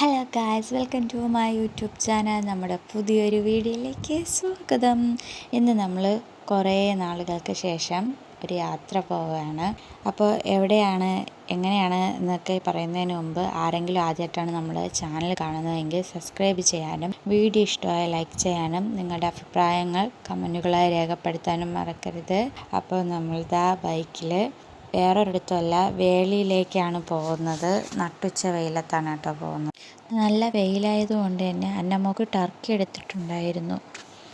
Hello guys welcome to my YouTube channel നമ്മുടെ പുതിയൊരു വീഡിയോയിലേക്ക് സ്വാഗതം. ഇന്ന് നമ്മൾ കുറേ നാളുകൾക്ക് ശേഷം ഒരു യാത്ര പോവുകയാണ്. അപ്പോൾ എവിടെയാണ് എങ്ങനെയാണ് എന്നൊക്കെ പറയുന്നതിന് മുമ്പ് ആരെങ്കിലും ആദ്യമായിട്ടാണ് നമ്മൾ ചാനൽ കാണുന്നതെങ്കിൽ സബ്സ്ക്രൈബ് ചെയ്യാനും വീഡിയോ ഇഷ്ടമായ ലൈക്ക് ചെയ്യാനും നിങ്ങളുടെ അഭിപ്രായങ്ങൾ കമന്റുകളായി രേഖപ്പെടുത്താനും മറക്കരുത്. അപ്പോൾ നമ്മളിതാ ബൈക്കിൽ വേറൊരിടത്തുമല്ല വേളിയിലേക്കാണ് പോകുന്നത്. നട്ടുച്ച വെയിലത്താണ് കേട്ടോ പോകുന്നത്. നല്ല വെയിലായത് കൊണ്ട് തന്നെ അന്നമ്മക്ക് ടർക്കി എടുത്തിട്ടുണ്ടായിരുന്നു.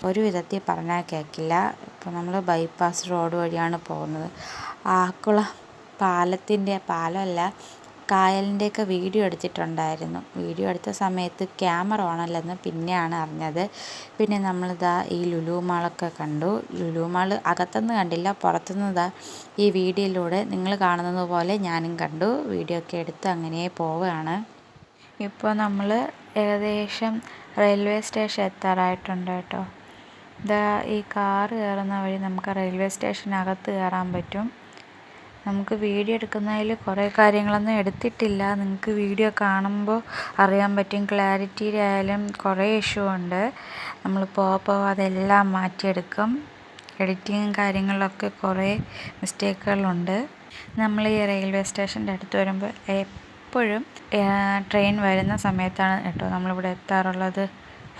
ഒരു വിധത്തിൽ പറഞ്ഞാൽ കേൾക്കില്ല ഇപ്പോൾ നമ്മൾ ബൈപ്പാസ് റോഡ് വഴിയാണ് പോകുന്നത്. ആക്കുളം പാലത്തിന്റെ പാലമല്ല കായലിന്റെയൊക്കെ വീഡിയോ എടുത്തിട്ടുണ്ടായിരുന്നു. വീഡിയോ എടുത്ത സമയത്ത് ക്യാമറ ഓണല്ലെന്ന് പിന്നെയാണ് അറിഞ്ഞത്. പിന്നെ നമ്മളിതാ ഈ ലുലു മാളൊക്കെ കണ്ടു. ലുലു മാൾ അകത്തുനിന്ന് കണ്ടില്ല പുറത്തുനിന്ന് ഇതാ ഈ വീഡിയോയിലൂടെ നിങ്ങൾ കാണുന്നത് പോലെ ഞാനും കണ്ടു. വീഡിയോ ഒക്കെ എടുത്ത് അങ്ങനെ പോവുകയാണ്. ഇപ്പോൾ നമ്മൾ ഏകദേശം റെയിൽവേ സ്റ്റേഷൻ എത്താറായിട്ടുണ്ട് കേട്ടോ. ഇതാ ഈ കാറ് കയറുന്ന വഴി നമുക്ക് റെയിൽവേ സ്റ്റേഷനകത്ത് കയറാൻ പറ്റും. നമുക്ക് വീഡിയോ എടുക്കുന്നതിൽ കുറേ കാര്യങ്ങളൊന്നും എടുത്തിട്ടില്ല. നിങ്ങൾക്ക് വീഡിയോ കാണുമ്പോൾ അറിയാൻ പറ്റും. ക്ലാരിറ്റിയിലായാലും കുറേ ഇഷ്യൂ ഉണ്ട്. നമ്മൾ പോപ്പോ അതെല്ലാം മാറ്റിയെടുക്കും. എഡിറ്റിങ്ങും കാര്യങ്ങളിലൊക്കെ കുറേ മിസ്റ്റേക്കുകളുണ്ട്. നമ്മൾ ഈ റെയിൽവേ സ്റ്റേഷന്റെ അടുത്ത് വരുമ്പോൾ എപ്പോഴും ട്രെയിൻ വരുന്ന സമയത്താണ് കേട്ടോ നമ്മളിവിടെ എത്താറുള്ളത്.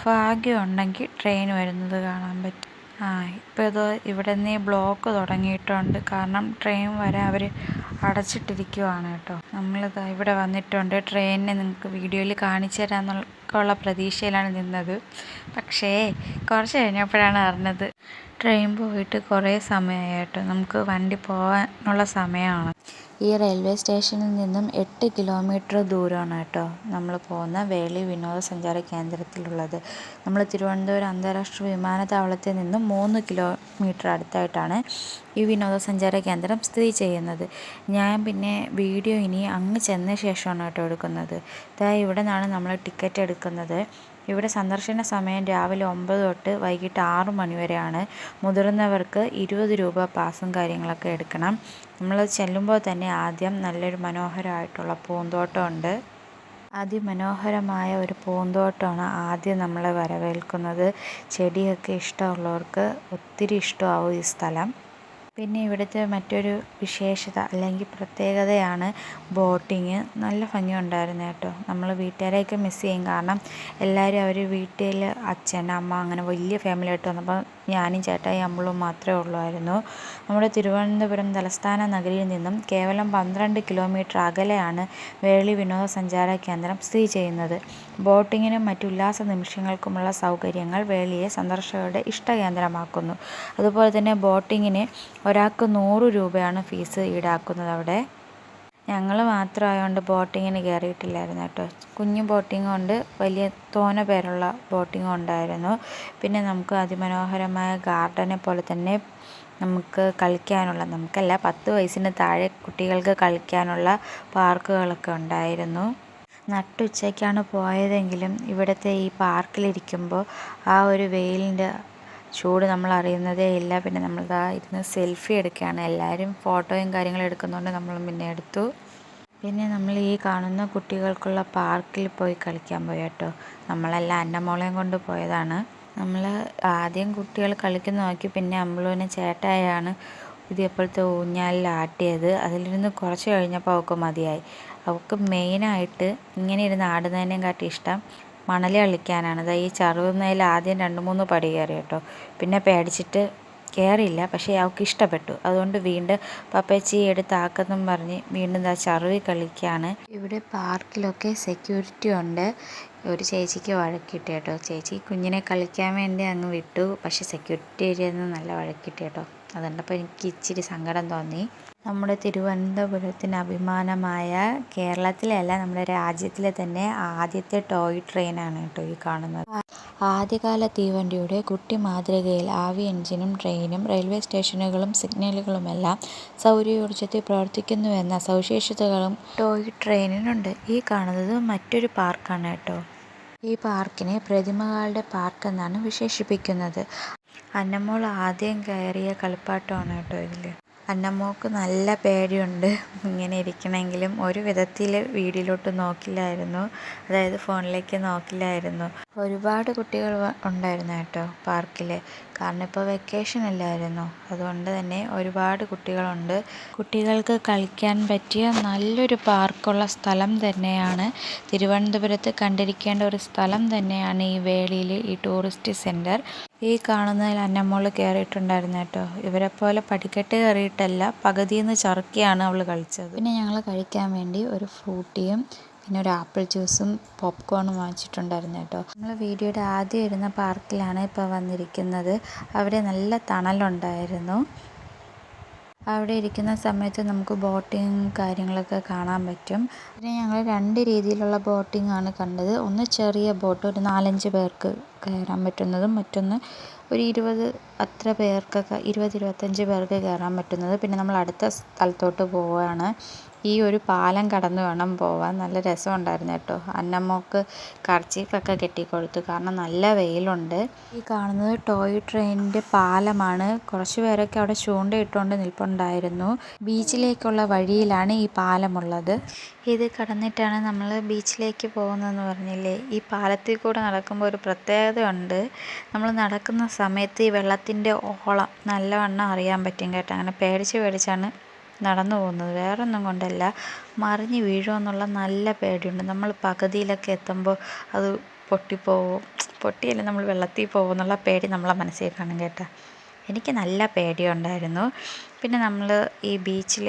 ഭാഗ്യം ഉണ്ടെങ്കിൽ ട്രെയിൻ വരുന്നത് കാണാൻ പറ്റും. ആ ഇപ്പോൾ ഇത് ഇവിടെ നിന്ന് ബ്ലോക്ക് തുടങ്ങിയിട്ടുണ്ട്. കാരണം ട്രെയിൻ വരെ അവർ അടച്ചിട്ടിരിക്കുവാണ് കേട്ടോ. നമ്മളിത് ഇവിടെ വന്നിട്ടുണ്ട്. ട്രെയിനിനെ നിങ്ങൾക്ക് വീഡിയോയിൽ കാണിച്ചു തരാമെന്നുള്ള പ്രതീക്ഷയിലാണ് നിന്നത്. പക്ഷേ കുറച്ച് കഴിഞ്ഞപ്പോഴാണ് അറിഞ്ഞത്. ട്രെയിൻ പോയിട്ട് കുറേ സമയമായി കേട്ടോ. നമുക്ക് വണ്ടി പോകാനുള്ള സമയമാണ്. ഈ റെയിൽവേ സ്റ്റേഷനിൽ നിന്നും എട്ട് കിലോമീറ്റർ ദൂരമാണ് കേട്ടോ നമ്മൾ പോകുന്ന വേളി വിനോദസഞ്ചാര കേന്ദ്രത്തിലുള്ളത്. നമ്മൾ തിരുവനന്തപുരം അന്താരാഷ്ട്ര വിമാനത്താവളത്തിൽ നിന്നും മൂന്ന് കിലോമീറ്റർ അടുത്തായിട്ടാണ് ഈ വിനോദസഞ്ചാര കേന്ദ്രം സ്ഥിതി ചെയ്യുന്നത്. ഞാൻ പിന്നെ വീഡിയോ ഇനി അങ്ങ് ചെന്ന ശേഷമാണ് കേട്ടോ എടുക്കുന്നത്. ഇതാ ഇവിടെ നിന്നാണ് നമ്മൾ ടിക്കറ്റ് എടുക്കുന്നത്. ഇവിടെ സന്ദർശന സമയം രാവിലെ ഒമ്പത് തൊട്ട് വൈകിട്ട് ആറ് മണി വരെയാണ്. മുതിർന്നവർക്ക് ഇരുപത് രൂപ പാസും കാര്യങ്ങളൊക്കെ എടുക്കണം. നമ്മൾ ചെല്ലുമ്പോൾ തന്നെ ആദ്യം നല്ലൊരു മനോഹരമായിട്ടുള്ള പൂന്തോട്ടമുണ്ട് അതിമനോഹരമായ ഒരു പൂന്തോട്ടമാണ് ആദ്യം നമ്മളെ വരവേൽക്കുന്നത്. ചെടിയൊക്കെ ഇഷ്ടമുള്ളവർക്ക് ഒത്തിരി ഇഷ്ടമാവും ഈ സ്ഥലം. പിന്നെ ഇവിടുത്തെ മറ്റൊരു വിശേഷത അല്ലെങ്കിൽ പ്രത്യേകതയാണ് ബോട്ടിങ്. നല്ല ഭംഗിയുണ്ടായിരുന്നു കേട്ടോ. നമ്മൾ വീട്ടുകാരെയൊക്കെ മിസ് ചെയ്യും. കാരണം എല്ലാവരും അവർ വീട്ടിൽ അച്ഛൻ അമ്മ അങ്ങനെ വലിയ ഫാമിലി ആയിട്ട് വന്നപ്പോൾ ഞാനും ചേട്ടായി അമ്മളും മാത്രമേ ഉള്ളായിരുന്നു. നമ്മുടെ തിരുവനന്തപുരം തലസ്ഥാന നഗരിയിൽ നിന്നും കേവലം പന്ത്രണ്ട് കിലോമീറ്റർ അകലെയാണ് വേളി വിനോദസഞ്ചാര കേന്ദ്രം സ്ഥിതി ചെയ്യുന്നത്. ബോട്ടിങ്ങിനും മറ്റു ഉല്ലാസ നിമിഷങ്ങൾക്കുമുള്ള സൗകര്യങ്ങൾ വേളിയെ സന്ദർശകരുടെ ഇഷ്ടകേന്ദ്രമാക്കുന്നു. അതുപോലെ തന്നെ ബോട്ടിങ്ങിന് ഒരാൾക്ക് നൂറ് രൂപയാണ് ഫീസ് ഈടാക്കുന്നത് അവിടെ. ഞങ്ങൾ മാത്രമായതുകൊണ്ട് ബോട്ടിങ്ങിന് കയറിയിട്ടില്ലായിരുന്നു കേട്ടോ. കുഞ്ഞു ബോട്ടിങ്ങും ഉണ്ട് വലിയ തോന പേരുള്ള ബോട്ടിങ്ങും ഉണ്ടായിരുന്നു പിന്നെ നമുക്ക് അതിമനോഹരമായ ഗാർഡനെ പോലെ തന്നെ നമുക്ക് കളിക്കാനുള്ള നമുക്കല്ല പത്ത് വയസ്സിന് താഴെ കുട്ടികൾക്ക് കളിക്കാനുള്ള പാർക്കുകളൊക്കെ ഉണ്ടായിരുന്നു. നട്ടുച്ചയ്ക്കാണ് പോയതെങ്കിലും ഇവിടുത്തെ ഈ പാർക്കിലിരിക്കുമ്പോൾ ആ ഒരു വെയിലിന്റെ ചൂട് നമ്മൾ അറിയുന്നതേ ഇല്ല. പിന്നെ നമ്മൾ ഇതാ ഇരുന്ന് സെൽഫി എടുക്കുകയാണ്. എല്ലാവരും ഫോട്ടോയും കാര്യങ്ങളും എടുക്കുന്നതുകൊണ്ട് നമ്മളും പിന്നെ എടുത്തു. പിന്നെ നമ്മൾ ഈ കാണുന്ന കുട്ടികൾക്കുള്ള പാർക്കിൽ പോയി കളിക്കാൻ പോയി കേട്ടോ. നമ്മളെല്ലാം അന്നമോളെയും കൊണ്ട് പോയതാണ്. നമ്മൾ ആദ്യം കുട്ടികൾ കളിക്കുന്ന നോക്കി പിന്നെ അമ്പളൂനെ ചേട്ടായാണ് പുതിയപ്പോഴത്തെ ഊഞ്ഞാലിൽ ആട്ടിയത്. അതിലിരുന്ന് കുറച്ച് കഴിഞ്ഞപ്പോൾ അവൾക്ക് മതിയായി. അവൾക്ക് മെയിനായിട്ട് ഇങ്ങനെ ഇരുന്ന് ആടുന്നതിനേയും കാട്ടി ഇഷ്ടം മണൽ കളിക്കാനാണ്. ദാ ഈ ചറുവുന്നതിൽ ആദ്യം രണ്ട് മൂന്ന് പടി കയറി കേട്ടോ. പിന്നെ പേടിച്ചിട്ട് കയറിയില്ല. പക്ഷേ അവൾക്ക് ഇഷ്ടപ്പെട്ടു. അതുകൊണ്ട് വീണ്ടും പപ്പച്ചി എടുത്താക്കെന്നും പറഞ്ഞ് വീണ്ടും ദാ ചറുവി കളിക്കുകയാണ് ഇവിടെ പാർക്കിലൊക്കെ സെക്യൂരിറ്റി ഉണ്ട്. ഒരു ചേച്ചിക്ക് വഴക്കിട്ട് കേട്ടോ. ചേച്ചി കുഞ്ഞിനെ കളിക്കാൻ വേണ്ടി അങ്ങ് വിട്ടു. പക്ഷേ സെക്യൂരിറ്റി നിന്ന് നല്ല വഴക്കിട്ട് കേട്ടോ. അതുകൊണ്ടപ്പോൾ എനിക്ക് ഇച്ചിരി സങ്കടം തോന്നി. നമ്മുടെ തിരുവനന്തപുരത്തിന് അഭിമാനമായ കേരളത്തിലെ അല്ല നമ്മുടെ രാജ്യത്തിലെ തന്നെ ആദ്യത്തെ ടോയ് ട്രെയിനാണ് കേട്ടോ ഈ കാണുന്നത്. ആദ്യകാല തീവണ്ടിയുടെ കുട്ടി മാതൃകയിൽ ആവി എഞ്ചിനും ട്രെയിനും റെയിൽവേ സ്റ്റേഷനുകളും സിഗ്നലുകളുമെല്ലാം സൗരയോർജത്തിൽ പ്രവർത്തിക്കുന്നുവെന്ന സവിശേഷതകളും ടോയ് ട്രെയിനിനുണ്ട് ഈ കാണുന്നത് മറ്റൊരു പാർക്കാണ് കേട്ടോ. ഈ പാർക്കിനെ പ്രതിമകളുടെ പാർക്ക് എന്നാണ് വിശേഷിപ്പിക്കുന്നത്. അന്നമോൾ ആദ്യം കയറിയ കളിപ്പാട്ടമാണ് കേട്ടോ ഇതിൽ അന്നമ്മോൾക്ക് നല്ല പേടിയുണ്ട്. ഇങ്ങനെ ഇരിക്കണമെങ്കിലും ഒരു വിധത്തിൽ വീടിലോട്ട് നോക്കില്ലായിരുന്നു. അതായത് ഫോണിലേക്ക് നോക്കില്ലായിരുന്നു. ഒരുപാട് കുട്ടികൾ ഉണ്ടായിരുന്നു കേട്ടോ പാർക്കിൽ കാരണം ഇപ്പോൾ വെക്കേഷൻ അല്ലായിരുന്നു അതുകൊണ്ട് തന്നെ ഒരുപാട് കുട്ടികളുണ്ട്. കുട്ടികൾക്ക് കളിക്കാൻ പറ്റിയ നല്ലൊരു പാർക്കുള്ള സ്ഥലം തന്നെയാണ്. തിരുവനന്തപുരത്ത് കണ്ടിരിക്കേണ്ട ഒരു സ്ഥലം തന്നെയാണ് ഈ വേളിയിൽ ഈ ടൂറിസ്റ്റ് സെന്റർ ഈ കാണുന്നതിൽ അന്നമ്മോൾ കയറിയിട്ടുണ്ടായിരുന്നു കേട്ടോ. ഇവരെ പോലെ പടിക്കെട്ട് കയറിയിട്ടല്ല പകുതിയിൽ നിന്ന് ചറുക്കിയാണ് അവൾ കളിച്ചത്. പിന്നെ ഞങ്ങൾ കഴിക്കാൻ വേണ്ടി ഒരു ഫ്രൂട്ടിയും പിന്നെ ഒരു ആപ്പിൾ ജ്യൂസും പോപ്കോണും വാങ്ങിച്ചിട്ടുണ്ടായിരുന്നു കേട്ടോ. നമ്മൾ വീഡിയോയുടെ ആദ്യം ഇരുന്ന പാർക്കിലാണ് ഇപ്പോൾ വന്നിരിക്കുന്നത്. അവിടെ നല്ല തണലുണ്ടായിരുന്നു. അവിടെ ഇരിക്കുന്ന സമയത്ത് നമുക്ക് ബോട്ടിങ് കാര്യങ്ങളൊക്കെ കാണാൻ പറ്റും. പിന്നെ ഞങ്ങൾ രണ്ട് രീതിയിലുള്ള ബോട്ടിംഗ് ആണ് കണ്ടത്. ഒന്ന് ചെറിയ ബോട്ട് ഒരു നാലഞ്ച് പേർക്ക് കയറാൻ പറ്റുന്നതും മറ്റൊന്ന് ഒരു ഇരുപത് അത്ര പേർക്കൊക്കെ ഇരുപത് ഇരുപത്തഞ്ച് പേർക്ക് കയറാൻ പറ്റുന്നത്. പിന്നെ നമ്മൾ അടുത്ത സ്ഥലത്തോട്ട് പോവുകയാണ്. ഈ ഒരു പാലം കടന്ന് വേണം പോവാൻ. നല്ല രസമുണ്ടായിരുന്നു കേട്ടോ. അന്നമ്മോക്ക് കർച്ചീഫൊക്കെ കെട്ടിക്കൊടുത്തു. കാരണം നല്ല വെയിലുണ്ട്. ഈ കാണുന്നത് ടോയ് ട്രെയിനിന്റെ പാലമാണ്. കുറച്ച് പേരൊക്കെ അവിടെ ചൂണ്ടയിട്ടുകൊണ്ട് നിൽപ്പുണ്ടായിരുന്നു. ബീച്ചിലേക്കുള്ള വഴിയിലാണ് ഈ പാലമുള്ളത്. ഇത് കടന്നിട്ടാണ് നമ്മൾ ബീച്ചിലേക്ക് പോകുന്നതെന്ന് പറഞ്ഞില്ലേ? ഈ പാലത്തിൽ കൂടെ നടക്കുമ്പോൾ ഒരു പ്രത്യേകത ഉണ്ട് നമ്മൾ നടക്കുന്ന സമയത്ത് ഈ വെള്ളത്തിന്റെ ഓളം നല്ലവണ്ണം അറിയാൻ പറ്റും കേട്ടോ. അങ്ങനെ പേടിച്ച് പേടിച്ചാണ് നടന്നു പോകുന്നത്. വേറൊന്നും കൊണ്ടല്ല. മറിഞ്ഞ് വീഴുമെന്നുള്ള നല്ല പേടിയുണ്ട്. നമ്മൾ പകുതിയിലൊക്കെ എത്തുമ്പോൾ അത് പൊട്ടിപ്പോവും. പൊട്ടിയല്ല നമ്മൾ വെള്ളത്തിൽ പോകും എന്നുള്ള പേടി നമ്മളെ മനസ്സിൽ കാണും കേട്ടോ. എനിക്ക് നല്ല പേടിയുണ്ടായിരുന്നു. പിന്നെ നമ്മൾ ഈ ബീച്ചിൽ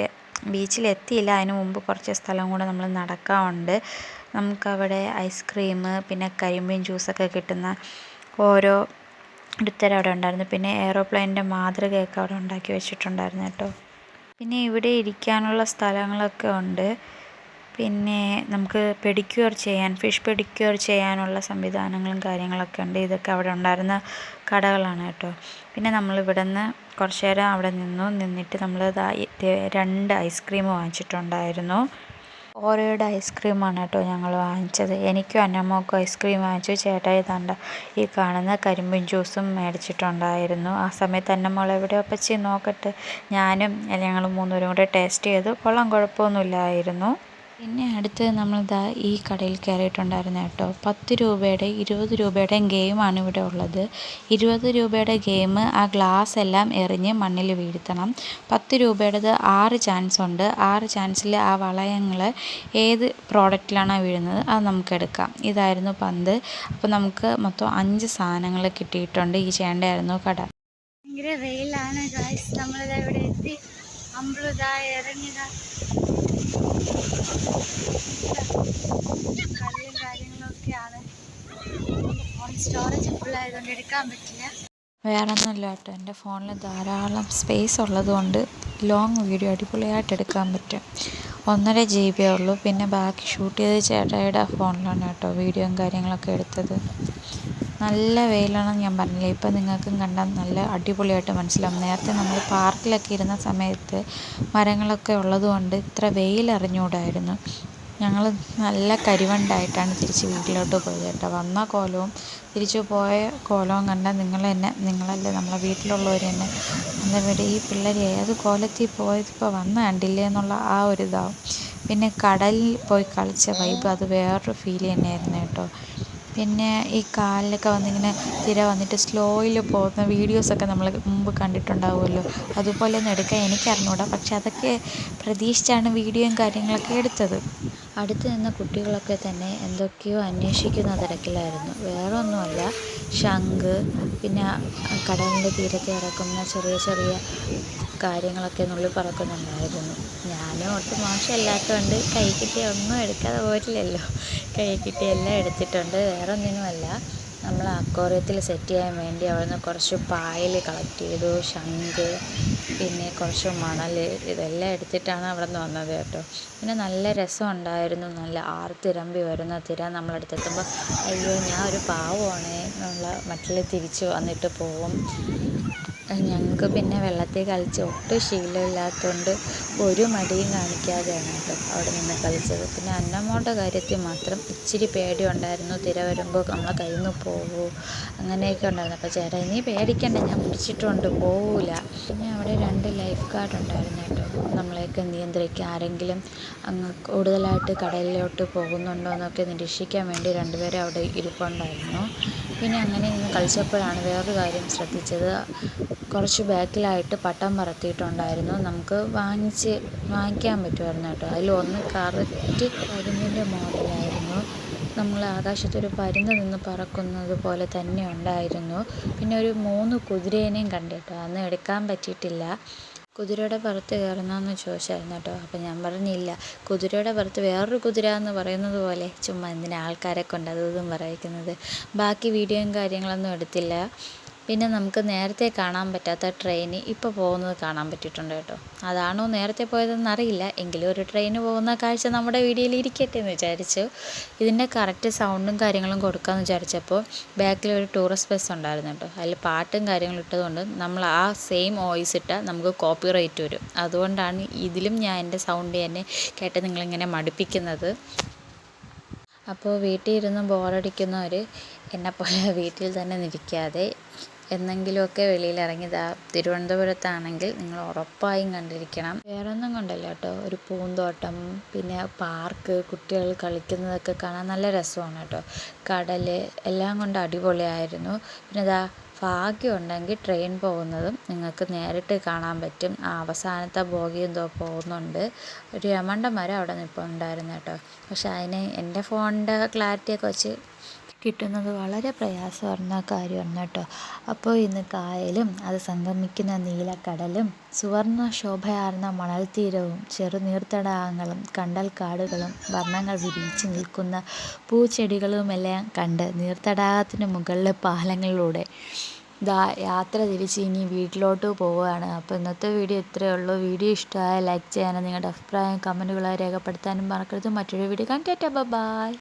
ബീച്ചിൽ എത്തിയില്ല. അതിന് മുമ്പ് കുറച്ച് സ്ഥലം കൂടെ നമ്മൾ നടക്കാറുണ്ട് നമുക്കവിടെ ഐസ്ക്രീം പിന്നെ കരിമ്പീൻ ജ്യൂസൊക്കെ കിട്ടുന്ന ഓരോ ഇടത്തരം അവിടെ ഉണ്ടായിരുന്നു. പിന്നെ ഏറോപ്ലെയിനിന്റെ മാതൃകയൊക്കെ അവിടെ ഉണ്ടാക്കി വെച്ചിട്ടുണ്ടായിരുന്നു കേട്ടോ. പിന്നെ ഇവിടെ ഇരിക്കാനുള്ള സ്ഥലങ്ങളൊക്കെ ഉണ്ട്. പിന്നെ നമുക്ക് പെഡിക്യൂർ ചെയ്യാൻ ഫിഷ് പെഡിക്യൂർ ചെയ്യാനുള്ള സംവിധാനങ്ങളും കാര്യങ്ങളൊക്കെ ഉണ്ട്. ഇതൊക്കെ അവിടെ ഉണ്ടായിരുന്ന കടകളാണ് കേട്ടോ. പിന്നെ നമ്മൾ ഇവിടെ നിന്ന് കുറച്ച് നേരം അവിടെ നിന്നു. നിന്നിട്ട് നമ്മൾ രണ്ട് ഐസ്ക്രീം വാങ്ങിച്ചിട്ടുണ്ടായിരുന്നു. ഓരോയുടെ ഐസ്ക്രീമാണ് കേട്ടോ ഞങ്ങൾ വാങ്ങിച്ചത്. എനിക്കും അന്നമ്മക്കും ഐസ്ക്രീം വാങ്ങിച്ചു. ചേട്ടായി തണ്ട ഈ കാണുന്ന കരിമ്പിൻ ജ്യൂസും മേടിച്ചിട്ടുണ്ടായിരുന്നു. ആ സമയത്ത് അന്നമ്മോൾ എവിടെയോ പച്ചി നോക്കട്ടെ. ഞാനും ഞങ്ങൾ മൂന്നുപേരും കൂടെ ടേസ്റ്റ് ചെയ്തു. കൊള്ളാം കുഴപ്പമൊന്നുമില്ലായിരുന്നു. പിന്നെ അടുത്ത് നമ്മൾ ദാ ഈ കടയിൽ കയറിയിട്ടുണ്ടായിരുന്നു കേട്ടോ. പത്ത് രൂപയുടെ ഇരുപത് രൂപയുടെയും ഗെയിമാണ് ഇവിടെ ഉള്ളത്. ഇരുപത് രൂപയുടെ ഗെയിം ആ ഗ്ലാസ് എല്ലാം എറിഞ്ഞ് മണ്ണിൽ വീഴ്ത്തണം. പത്ത് രൂപയുടേത് ആറ് ചാൻസ് ഉണ്ട്. ആറ് ചാൻസിൽ ആ വളയങ്ങൾ ഏത് പ്രോഡക്റ്റിലാണോ വീഴുന്നത് അത് നമുക്ക് എടുക്കാം. ഇതായിരുന്നു പന്ത്. അപ്പോൾ നമുക്ക് മൊത്തം അഞ്ച് സാധനങ്ങൾ കിട്ടിയിട്ടുണ്ട്. ഈ ചേണ്ടയായിരുന്നു കട. ഭയങ്കര വെയിലാണ് നമ്മളിതാ ഇവിടെ എത്തി. അമ്പളുതാ ഇറങ്ങിയതാ കല്ലും കാര്യങ്ങളൊക്കെയാണ്. ഫോൺ സ്റ്റോറേജ് ഫുൾ ആയതുകൊണ്ട് എടുക്കാൻ പറ്റില്ല. വേറെ ഒന്നുമില്ല കേട്ടോ. എന്റെ ഫോണിൽ ധാരാളം സ്പേസ് ഉള്ളതുകൊണ്ട് ലോങ് വീഡിയോ അടിപൊളിയായിട്ട് എടുക്കാൻ പറ്റും. ഒന്നര ജി ബി ഉള്ളൂ. പിന്നെ ബാക്കി ഷൂട്ട് ചെയ്ത് ചേട്ടായിയുടെ ഫോണിലാണ് കേട്ടോ വീഡിയോയും കാര്യങ്ങളൊക്കെ എടുത്തത്. നല്ല വെയിലാണെന്ന് ഞാൻ പറഞ്ഞില്ലേ? ഇപ്പം നിങ്ങൾക്കും കണ്ടാൽ നല്ല അടിപൊളിയായിട്ട് മനസ്സിലാവും. നേരത്തെ നമ്മൾ പാർക്കിലൊക്കെ ഇരുന്ന സമയത്ത് മരങ്ങളൊക്കെ ഉള്ളതുകൊണ്ട് ഇത്ര വെയിൽ അറിഞ്ഞുകൂടായിരുന്നു ഞങ്ങൾ നല്ല കരിവണ്ടായിട്ടാണ് തിരിച്ച് വീട്ടിലോട്ട് പോയത് കേട്ടോ. വന്ന കോലവും തിരിച്ചു പോയ കോലവും കണ്ടാൽ നിങ്ങൾ തന്നെ നിങ്ങളല്ലേ നമ്മളെ വീട്ടിലുള്ളവർ തന്നെ എന്താ ഈ പിള്ളേർ ഏത് കോലത്തിൽ പോയത് ഇപ്പോൾ വന്ന് കണ്ടില്ലേ എന്നുള്ള ആ ഒരു ഇതാവും. പിന്നെ കടലിൽ പോയി കളിച്ച വൈബ് അത് വേറൊരു ഫീൽ തന്നെയായിരുന്നു കേട്ടോ. പിന്നെ ഈ കാലിലൊക്കെ വന്നിങ്ങനെ തിര വന്നിട്ട് സ്ലോയിൽ പോകുന്ന വീഡിയോസൊക്കെ നമ്മൾ മുമ്പ് കണ്ടിട്ടുണ്ടാവുമല്ലോ. അതുപോലെ അതുപോലെയൊന്നും എടുക്കാൻ എനിക്കറിഞ്ഞൂടാ. പക്ഷെ അതൊക്കെ പ്രതീക്ഷിച്ചാണ് വീഡിയോയും കാര്യങ്ങളൊക്കെ എടുത്തത്. അടുത്ത് നിന്ന കുട്ടികളൊക്കെ തന്നെ എന്തൊക്കെയോ അന്വേഷിക്കുന്ന തിരക്കിലായിരുന്നു. വേറെ ഒന്നുമല്ല ശംഖ് പിന്നെ കടലിന്റെ തീരത്ത് കിടക്കുന്ന ചെറിയ ചെറിയ കാര്യങ്ങളൊക്കെ നുള്ളി പറക്കുന്നുണ്ടായിരുന്നു. ഞാനും ഒട്ടും മോശമല്ലാത്തതുകൊണ്ട് കൈ കിട്ടിയ ഒന്നും എടുക്കാതെ പോയിട്ടില്ലല്ലോ. കൈ കിട്ടിയ എല്ലാം എടുത്തിട്ടുണ്ട്. വേറെ ഒന്നിനുമല്ല നമ്മൾ അക്വേറിയത്തിൽ സെറ്റ് ചെയ്യാൻ വേണ്ടി അവിടുന്ന് കുറച്ച് പായൽ കളക്ട് ചെയ്തു ശംഖ് പിന്നെ കുറച്ച് മണൽ ഇതെല്ലാം എടുത്തിട്ടാണ് അവിടെ നിന്ന് വന്നത് കേട്ടോ. പിന്നെ നല്ല രസമുണ്ടായിരുന്നു നല്ല ആർത്തിരമ്പി വരുന്ന തിര നമ്മളടുത്തെത്തുമ്പോൾ അയ്യോ ഞാൻ ഒരു പാവമാണ് എന്നുള്ള മറ്റുള്ള തിരിച്ച് വന്നിട്ട് പോവും. ഞങ്ങൾക്ക് പിന്നെ വെള്ളത്തിൽ കളിച്ച് ഒട്ടും ശീലമില്ലാത്തതുകൊണ്ട് ഒരു മടിയും കാണിക്കാതെയാണ് കേട്ടോ അവിടെ നിന്ന് കളിച്ചത്. പിന്നെ അന്നമ്മോടെ കാര്യത്തിൽ മാത്രം ഇച്ചിരി പേടി ഉണ്ടായിരുന്നു തിര വരുമ്പോൾ നമ്മളെ കയ്യിൽ നിന്ന് പോകുമോ അങ്ങനെയൊക്കെ ഉണ്ടായിരുന്നു. അപ്പോൾ ചേട്ടാ നീ പേടിക്കണ്ട ഞാൻ പിടിച്ചിട്ടുണ്ട് പോവില്ല പിന്നെ അവിടെ രണ്ട് ലൈഫ് ഗാർഡ് ഉണ്ടായിരുന്നു കേട്ടോ. നമ്മളെയൊക്കെ നിയന്ത്രിക്കുക ആരെങ്കിലും അങ്ങ് കൂടുതലായിട്ട് കടലിലോട്ട് പോകുന്നുണ്ടോ എന്നൊക്കെ നിരീക്ഷിക്കാൻ വേണ്ടി രണ്ടുപേരും അവിടെ ഇരിപ്പുണ്ടായിരുന്നു. പിന്നെ അങ്ങനെ നിന്ന് കളിച്ചപ്പോഴാണ് വേറൊരു കാര്യം ശ്രദ്ധിച്ചത്. കുറച്ച് ബാക്കിലായിട്ട് പട്ടം പറത്തിയിട്ടുണ്ടായിരുന്നു. നമുക്ക് വാങ്ങിച്ച് വാങ്ങിക്കാൻ പറ്റുമായിരുന്നു കേട്ടോ. അതിലൊന്ന് കറക്റ്റ് പരുന്തിന്റെ മോഡലായിരുന്നു. നമ്മൾ ആകാശത്തൊരു പരുന്ത് നിന്ന് പറക്കുന്നത് പോലെ തന്നെ ഉണ്ടായിരുന്നു. പിന്നെ ഒരു മൂന്ന് കുതിരേനെയും കണ്ടു കേട്ടോ. അന്ന് എടുക്കാൻ പറ്റിയിട്ടില്ല. കുതിരയുടെ പുറത്ത് കയറണമെന്ന് ചോദിച്ചായിരുന്നു കേട്ടോ. അപ്പം ഞാൻ പറഞ്ഞില്ല. കുതിരയുടെ പുറത്ത് വേറൊരു കുതിര എന്ന് പറയുന്നത് പോലെ ചുമ്മാ എന്തിനാ ആൾക്കാരെ കൊണ്ട് അതും പറയിക്കുന്നത്? ബാക്കി വീഡിയോയും കാര്യങ്ങളൊന്നും എടുത്തില്ല. പിന്നെ നമുക്ക് നേരത്തെ കാണാൻ പറ്റാത്ത ട്രെയിൻ ഇപ്പോൾ പോകുന്നത് കാണാൻ പറ്റിയിട്ടുണ്ട് കേട്ടോ. അതാണോ നേരത്തെ പോയതെന്ന് അറിയില്ല. എങ്കിലും ഒരു ട്രെയിൻ പോകുന്ന കാഴ്ച നമ്മുടെ വീഡിയോയിൽ ഇരിക്കട്ടെ എന്ന് വിചാരിച്ചു. ഇതിന്റെ കറക്റ്റ് സൗണ്ടും കാര്യങ്ങളും കൊടുക്കാമെന്ന് വിചാരിച്ചപ്പോൾ ബാക്കിൽ ഒരു ടൂറിസ്റ്റ് ബസ് ഉണ്ടായിരുന്നു കേട്ടോ. അതിൽ പാട്ടും കാര്യങ്ങളും ഇട്ടതുകൊണ്ട് നമ്മൾ ആ സെയിം വോയിസ് ഇട്ടാൽ നമുക്ക് കോപ്പി റേറ്റ് വരും. അതുകൊണ്ടാണ് ഇതിലും ഞാൻ എന്റെ സൗണ്ട് തന്നെ കേട്ട് നിങ്ങളിങ്ങനെ മടുപ്പിക്കുന്നത്. അപ്പോൾ വീട്ടിൽ ഇരുന്ന് ബോറടിക്കുന്നവർ എന്നെപ്പോലെ വീട്ടിൽ തന്നെ ഇരിക്കാതെ എന്നെങ്കിലുമൊക്കെ വെളിയിൽ ഇറങ്ങി ഇതാ തിരുവനന്തപുരത്താണെങ്കിൽ നിങ്ങൾ ഉറപ്പായും കണ്ടിരിക്കണം. വേറെ ഒന്നും കൊണ്ടല്ല കേട്ടോ. ഒരു പൂന്തോട്ടം പിന്നെ പാർക്ക് കുട്ടികൾ കളിക്കുന്നതൊക്കെ കാണാൻ നല്ല രസമാണ് കേട്ടോ. കടൽ എല്ലാം കൊണ്ട് അടിപൊളിയായിരുന്നു. പിന്നെ ഇതാ ഭാഗ്യമുണ്ടെങ്കിൽ ട്രെയിൻ പോകുന്നതും നിങ്ങൾക്ക് നേരിട്ട് കാണാൻ പറ്റും. ആ അവസാനത്തെ ബോഗി എന്തോ പോകുന്നുണ്ട്. ഒരു യമണ്ട മരം അവിടെ നിൽപ്പുണ്ടായിരുന്നു കേട്ടോ. പക്ഷെ അതിന് എന്റെ ഫോണിന്റെ ക്ലാരിറ്റിയൊക്കെ വെച്ച് കിട്ടുന്നത് വളരെ പ്രയാസമായിരുന്ന കാര്യമാണ് കേട്ടോ. അപ്പോൾ ഇന്ന് കായലും അത് സംഗമിക്കുന്ന നീലക്കടലും സുവർണ ശോഭയാർന്ന മണൽത്തീരവും ചെറുനീർത്തടാകങ്ങളും കണ്ടൽക്കാടുകളും വർണങ്ങൾ വിരിയിച്ച് നിൽക്കുന്ന പൂച്ചെടികളുമെല്ലാം കണ്ട് നീർത്തടാകത്തിന് മുകളിലെ പാലങ്ങളിലൂടെ ദാ യാത്ര തിരിച്ച് ഇനി വീട്ടിലോട്ട് പോവുകയാണ്. അപ്പോൾ ഇന്നത്തെ വീഡിയോ ഇത്രയേ ഉള്ളൂ. വീഡിയോ ഇഷ്ടമായ ലൈക്ക് ചെയ്യാനും നിങ്ങളുടെ അഭിപ്രായം കമന്റുകളായി രേഖപ്പെടുത്താനും മറക്കരുത്. മറ്റൊരു വീഡിയോ കണ്ടിട്ട് ബൈ.